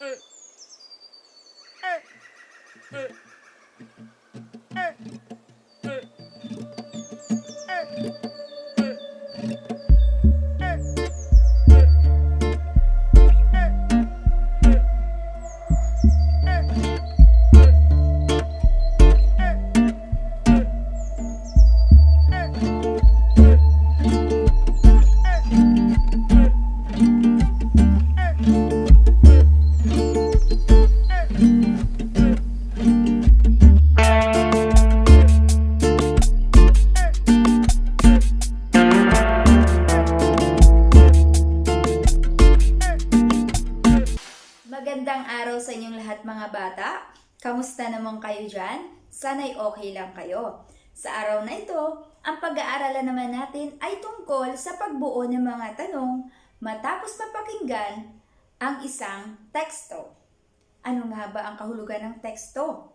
うん。う Magandang araw sa inyong lahat mga bata. Kamusta naman kayo dyan? Sana'y okay lang kayo. Sa araw na ito, ang pag-aaralan naman natin ay tungkol sa pagbuo ng mga tanong matapos mapakinggan ang isang teksto. Ano nga ba ang kahulugan ng teksto?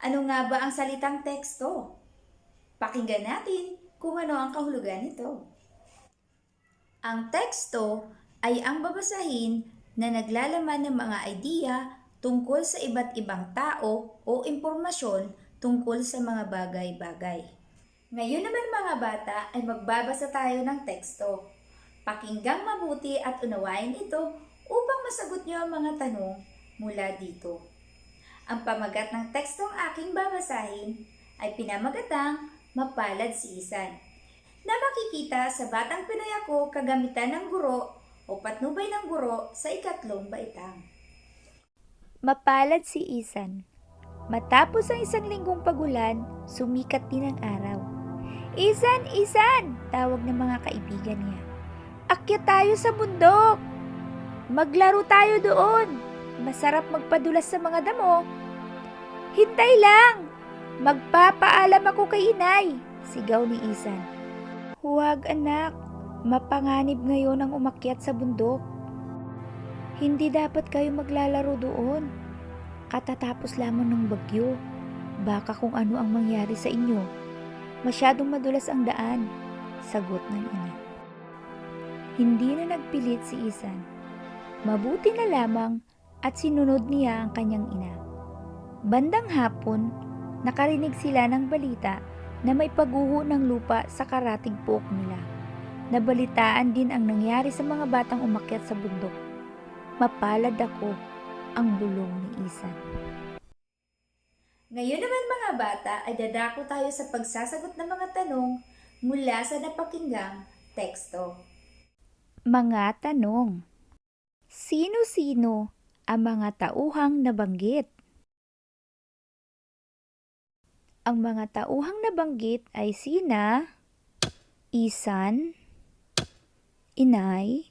Ano nga ba ang salitang teksto? Pakinggan natin kung ano ang kahulugan nito. Ang teksto ay ang babasahin na naglalaman ng mga idea tungkol sa iba't ibang tao o impormasyon tungkol sa mga bagay-bagay. Ngayon naman mga bata ay magbabasa tayo ng teksto. Pakinggang mabuti at unawain ito upang masagot niyo ang mga tanong mula dito. Ang pamagat ng tekstong aking babasahin ay pinamagatang Mapalad si Isan na makikita sa Batang Pinoy Ako kagamitan ng guro o patnubay ng guro sa ikatlong baitang. Mapalad si Isan. Matapos ang isang linggong pagulan, sumikat din ang araw. Isan! Isan! Tawag ng mga kaibigan niya. Akyat tayo sa bundok! Maglaro tayo doon! Masarap magpadulas sa mga damo. Hintay lang! Magpapaalam ako kay inay! Sigaw ni Isan. Huwag anak, mapanganib ngayon ang umakyat sa bundok. Hindi dapat kayo maglalaro doon. Katatapos lamang ng bagyo. Baka kung ano ang mangyari sa inyo. Masyadong madulas ang daan, sagot ng ina. Hindi na nagpilit si Isan. Mabuti na lamang at sinunod niya ang kanyang ina. Bandang hapon, nakarinig sila ng balita na may pagguho ng lupa sa karating pook nila. Nabalitaan din ang nangyari sa mga batang umakyat sa bundok. Mapalad ako ang bulong ni Isan. Ngayon naman mga bata ay dadako tayo sa pagsasagot ng mga tanong mula sa napakinggang teksto. Mga tanong. Sino-sino ang mga tauhang nabanggit? Ang mga tauhang nabanggit ay sina, Isan, Inay,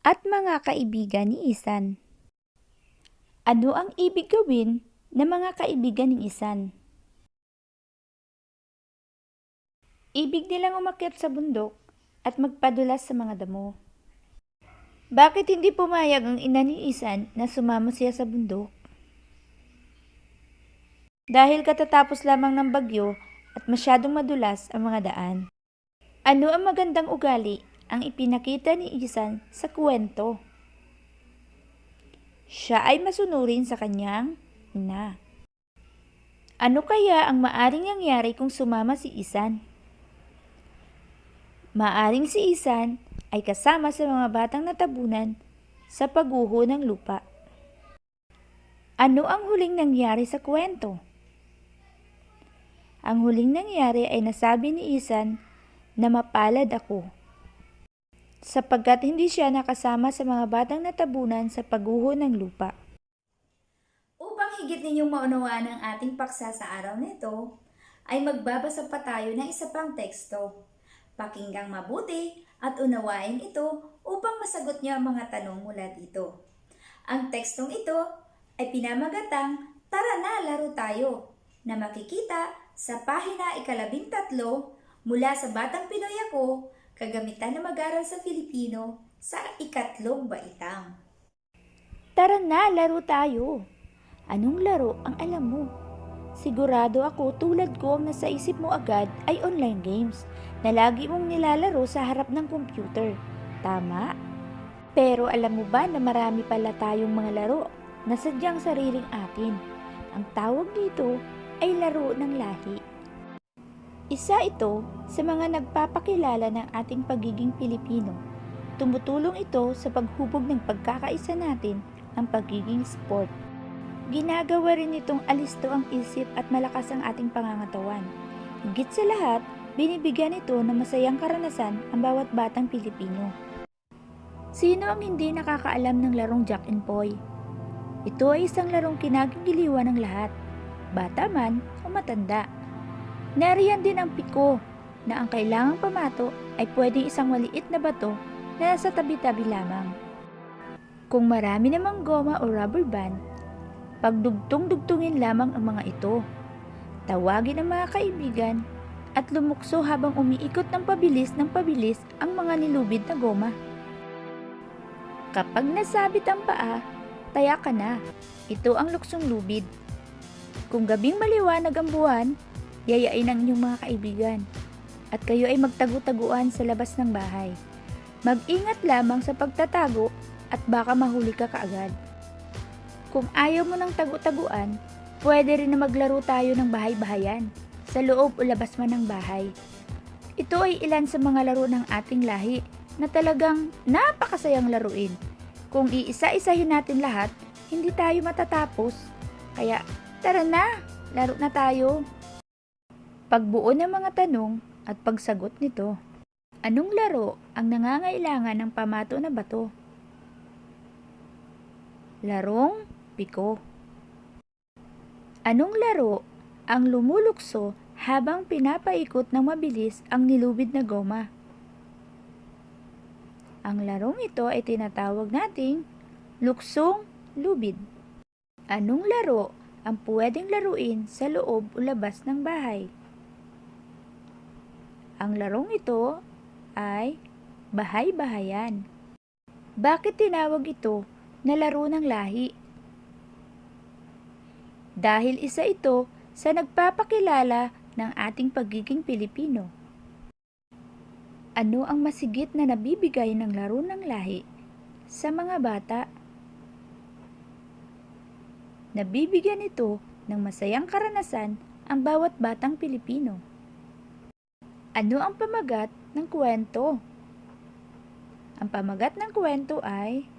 at mga kaibigan ni Isan. Ano ang ibig gawin ng mga kaibigan ni Isan? Ibig nilang umakyat sa bundok at magpadulas sa mga damo. Bakit hindi pumayag ang ina ni Isan na sumama siya sa bundok? Dahil katatapos lamang ng bagyo at masyadong madulas ang mga daan. Ano ang magandang ugali ang ipinakita ni Isan sa kwento? Siya ay masunurin sa kanyang ina. Ano kaya ang maaring nangyari kung sumama si Isan? Maaring si Isan ay kasama sa mga batang natabunan sa pagguho ng lupa. Ano ang huling nangyari sa kwento? Ang huling nangyari ay nasabi ni Isan na mapalad ako sapagkat hindi siya nakasama sa mga batang natabunan sa pagguho ng lupa. Upang higit ninyong maunawaan ang ating paksa sa araw nito, ay magbabasa pa tayo ng isa pang teksto. Pakinggang mabuti at unawain ito upang masagot niyo ang mga tanong mula dito. Ang tekstong ito ay pinamagatang Tara na, laro tayo na makikita sa pahina ikalabing tatlo mula sa Batang Pinoy Ako, kagamitan na mag-aral sa Filipino sa ikatlong baitang. Tara na, laro tayo. Anong laro ang alam mo? Sigurado ako tulad ko ang nasa isip mo agad ay online games na lagi mong nilalaro sa harap ng computer. Tama? Pero alam mo ba na marami pala tayong mga laro na sadyang sariling atin? Ang tawag dito ay laro ng lahi. Isa ito sa mga nagpapakilala ng ating pagiging Pilipino. Tumutulong ito sa paghubog ng pagkakaisa natin ang pagiging sport. Ginagawa rin itong alisto ang isip at malakas ang ating pangangatawan. Higit sa lahat, binibigyan ito ng masayang karanasan ang bawat batang Pilipino. Sino ang hindi nakakaalam ng larong Jack and Poy? Ito ay isang larong kinagigiliwan ng lahat, bata man o matanda. Nariyan din ang piko na ang kailangang pamato ay pwedeng isang maliit na bato na nasa tabi-tabi lamang. Kung marami namang goma o rubber band, pagdugtong-dugtungin lamang ang mga ito. Tawagin ang mga kaibigan at lumukso habang umiikot ng pabilis ng pabilis ang mga nilubid na goma. Kapag nasabit ang paa, taya ka na. Ito ang luksong lubid. Kung gabing maliwanag ang buwan, yayain ang inyong mga kaibigan at kayo ay magtago-taguan sa labas ng bahay. Mag-ingat lamang sa pagtatago at baka mahuli ka kaagad. Kung ayaw mo ng tagu-taguan, pwede rin na maglaro tayo ng bahay-bahayan sa loob o labas man ng bahay. Ito ay ilan sa mga laro ng ating lahi na talagang napakasayang laruin. Kung iisa-isahin natin lahat, hindi tayo matatapos. Kaya tara na, laro na tayo. Pagbuo ng mga tanong at pagsagot nito. Anong laro ang nangangailangan ng pamato na bato? Larong piko. Anong laro ang lumulukso habang pinapaikot ng mabilis ang nilubid na goma? Ang larong ito ay tinatawag nating luksong lubid. Anong laro ang pwedeng laruin sa loob o labas ng bahay? Ang larong ito ay bahay-bahayan. Bakit tinawag ito na laro ng lahi? Dahil isa ito sa nagpapakilala ng ating pagiging Pilipino. Ano ang masigit na nabibigay ng laro ng lahi sa mga bata? Nabibigyan ito ng masayang karanasan ang bawat batang Pilipino. Ano ang pamagat ng kwento? Ang pamagat ng kwento ay,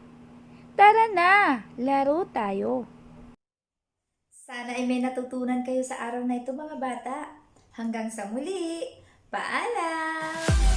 Tara na! Laro tayo! Sana ay may natutunan kayo sa araw na ito mga bata. Hanggang sa muli. Paalam!